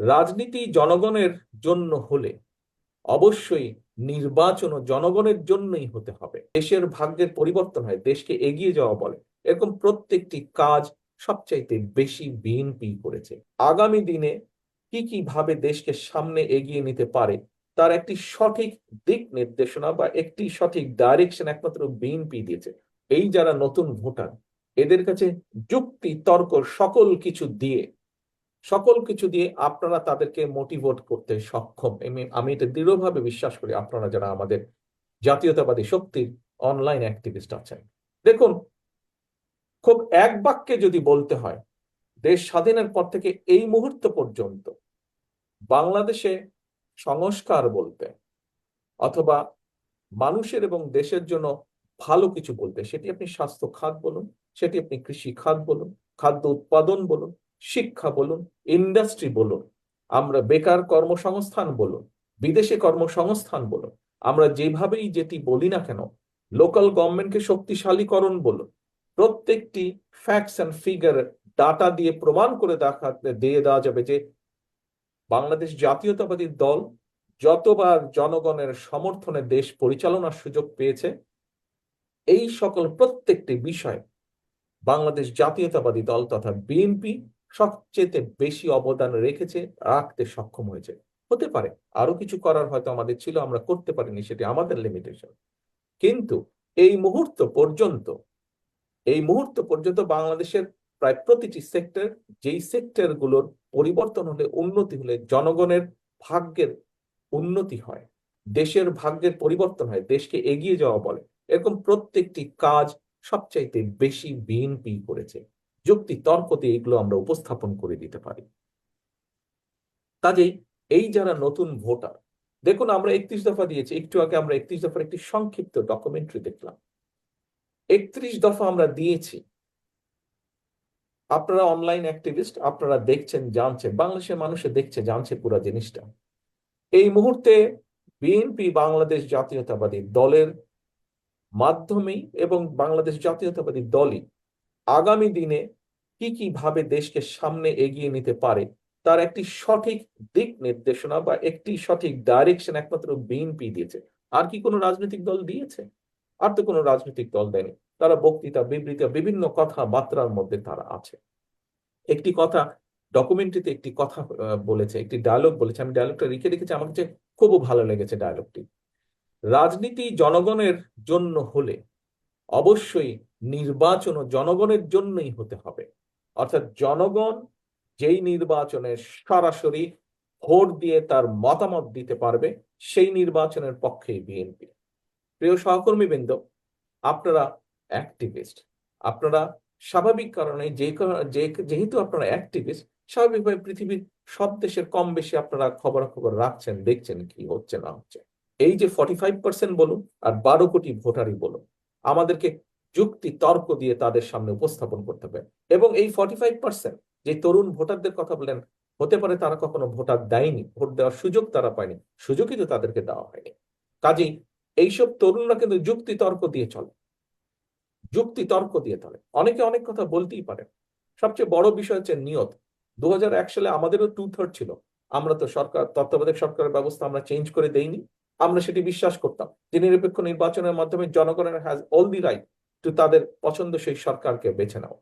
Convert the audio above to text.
রাজনীতি জনগণের জন্য হলে অবশ্যই নির্বাচন জনগণের জন্যই হতে হবে। দেশের ভাগ্যের পরিবর্তন হয়, দেশকে এগিয়ে যাওয়া বলে। এরকম প্রত্যেকটি কাজ সবচাইতে বেশি বিএনপি করেছে। আগামী দিনে কি কি ভাবে দেশকে সামনে এগিয়ে নিতে পারে, তার একটি সঠিক দিক নির্দেশনা বা একটি সঠিক ডাইরেকশন একমাত্র বিএনপি দিয়েছে। এই যারা নতুন ভোটার, এদের কাছে যুক্তি, তর্ক সকল কিছু দিয়ে সকল কিছু দিয়ে আপনারা তাদেরকে মোটিভেট করতে সক্ষম। আমি- এটা দৃঢ়ভাবে বিশ্বাস করি আপনারা যারা আমাদের জাতীয়তাবাদী শক্তির অনলাইন অ্যাক্টিভিস্ট আছেন। দেখুন, খুব এক বাক্যে যদি বলতে হয়, দেশ স্বাধীনের পর থেকে এই মুহূর্ত পর্যন্ত বাংলাদেশে সংস্কার বলতে অথবা মানুষের এবং দেশের জন্য ভালো কিছু বলতে, সেটি আপনি স্বাস্থ্য খাত বলুন, সেটি আপনি কৃষি খাত বলুন, খাদ্য উৎপাদন বলুন শিক্ষা বলুন ইন্ডাস্ট্রি বলুন, আমরা বেকার কর্মসংস্থান বলুন, বিদেশে কর্মসংস্থান বলুন, আমরা যেভাবেই যেটি বলি না কেন লোকাল গভর্নমেন্টকে শক্তিশালীকরণ বলুন, প্রত্যেকটি ফ্যাক্টস অ্যান্ড ফিগার ডাটা দিয়ে প্রমাণ করে দেখা, দিয়ে দেওয়া যাবে যে বাংলাদেশ জাতীয়তাবাদী দল যতবার জনগণের সমর্থনে দেশ পরিচালনার সুযোগ পেয়েছে, এই সকল প্রত্যেকটি বিষয় বাংলাদেশ জাতীয়তাবাদী দল তথা বিএনপি সবচেয়ে বেশি অবদান রেখেছে, রাখতে সক্ষম হয়েছে। হতে পারে, আরও কিছু করার হয়তো আমাদের ছিল, আমরা করতে পারিনি, সেটি আমাদের লিমিটেশন কিন্তু এই মুহূর্ত পর্যন্ত, এই মুহূর্ত পর্যন্ত বাংলাদেশের প্রায় প্রতিটি সেক্টর যেই সেক্টরগুলোর পরিবর্তন হলে উন্নতি হলে জনগণের ভাগ্যের উন্নতি হয়, দেশের ভাগ্যের পরিবর্তন হয়, দেশকে এগিয়ে যাওয়া বলে। এরকম প্রত্যেকটি কাজ সবচাইতে বেশি বিএনপি করেছে। যুক্তি, তর্ক দিয়ে এগুলো আমরা উপস্থাপন করে দিতে পারি। কাজেই এই যারা নতুন ভোটার, দেখুন আমরা একত্রিশ দফা দিয়েছি, একটু আগে আমরা একত্রিশ দফার একটি সংক্ষিপ্ত ডকুমেন্টারি দেখলাম। একত্রিশ দফা আমরা দিয়েছি। আপনারা অনলাইন অ্যাক্টিভিস্ট আপনারা দেখছেন, জানছেন, বাংলাদেশের মানুষে দেখছে, জানছে পুরো জিনিসটা। এই মুহূর্তে বিএনপি বাংলাদেশ জাতীয়তাবাদী দলের মাধ্যমেই এবং বাংলাদেশ জাতীয়তাবাদী দলই আগামী দিনে কি কি ভাবে দেশকে সামনে এগিয়ে নিতে পারে, তার একটি সঠিক দিক নির্দেশনা বা একটি সঠিক ডাইরেকশন একমাত্র বিএনপি দিয়েছে। আর কি কোনো রাজনৈতিক দল দিয়েছে? আর তো কোনো রাজনৈতিক দল দেয়নি। তারা বক্তৃতা, বিবৃতি, বিভিন্ন কথা বার্তার মধ্যে তারা আছে। একটি কথা ডকুমেন্টারিতে একটি কথা বলেছে, একটি ডায়লগ বলেছে। আমি ডায়লগটা লিখে রেখেছি, আমার কাছে খুব ভালো লেগেছে ডায়লগটি রাজনীতি জনগণের জন্য হলে অবশ্যই নির্বাচন ও জনগণের জন্যই হতে হবে। অর্থাৎ জনগণ যেই নির্বাচনে সরাসরি ভোট দিয়ে তার মতামত দিতে পারবে, সেই নির্বাচনের পক্ষেই বিএনপি। প্রিয় সহকর্মীবৃন্দ, আপনারা অ্যাক্টিভিস্ট আপনারা স্বাভাবিক কারণে যে কারণে- যে, যেহেতু আপনারা অ্যাক্টিভিস্ট স্বাভাবিকভাবে পৃথিবীর সব দেশের কম বেশি আপনারা খবরাখবর রাখছেন, দেখছেন কি হচ্ছে না হচ্ছে। এই যে ফর্টি ফাইভ পার্সেন্ট বলুন আর বারো কোটি ভোটারই বলুন, আমাদেরকে যুক্তি, তর্ক দিয়ে তাদের সামনে উপস্থাপন করতে হবে। এবং এই ফর্টি ফাইভ পার্সেন্ট যে তরুণ ভোটারদের কথা বলেন হতে পারে তারা কখনো ভোটার দেয়নি, ভোট দেওয়ার সুযোগ তারা পায়নি, সুযোগই তো তাদেরকে দেওয়া হয়নি। কাজেই এইসব তরুণরা কিন্তু যুক্তি, তর্ক দিয়ে চলে। যুক্তি, তর্ক দিয়ে চলে। অনেকে অনেক কথা বলতেই পারে সবচেয়ে বড় বিষয় হচ্ছে নিয়ত। দু হাজার এক সালে আমাদেরও টু থার্ড ছিল। আমরা তো সরকার, তত্ত্বাবধায়ক সরকারের ব্যবস্থা আমরা চেঞ্জ করে দেইনি। আমরা সেটি বিশ্বাস করতাম। যে নিরপেক্ষ নির্বাচনের মাধ্যমে জনগণের has all the right to তাদের পছন্দসই সরকারকে বেছে নাও।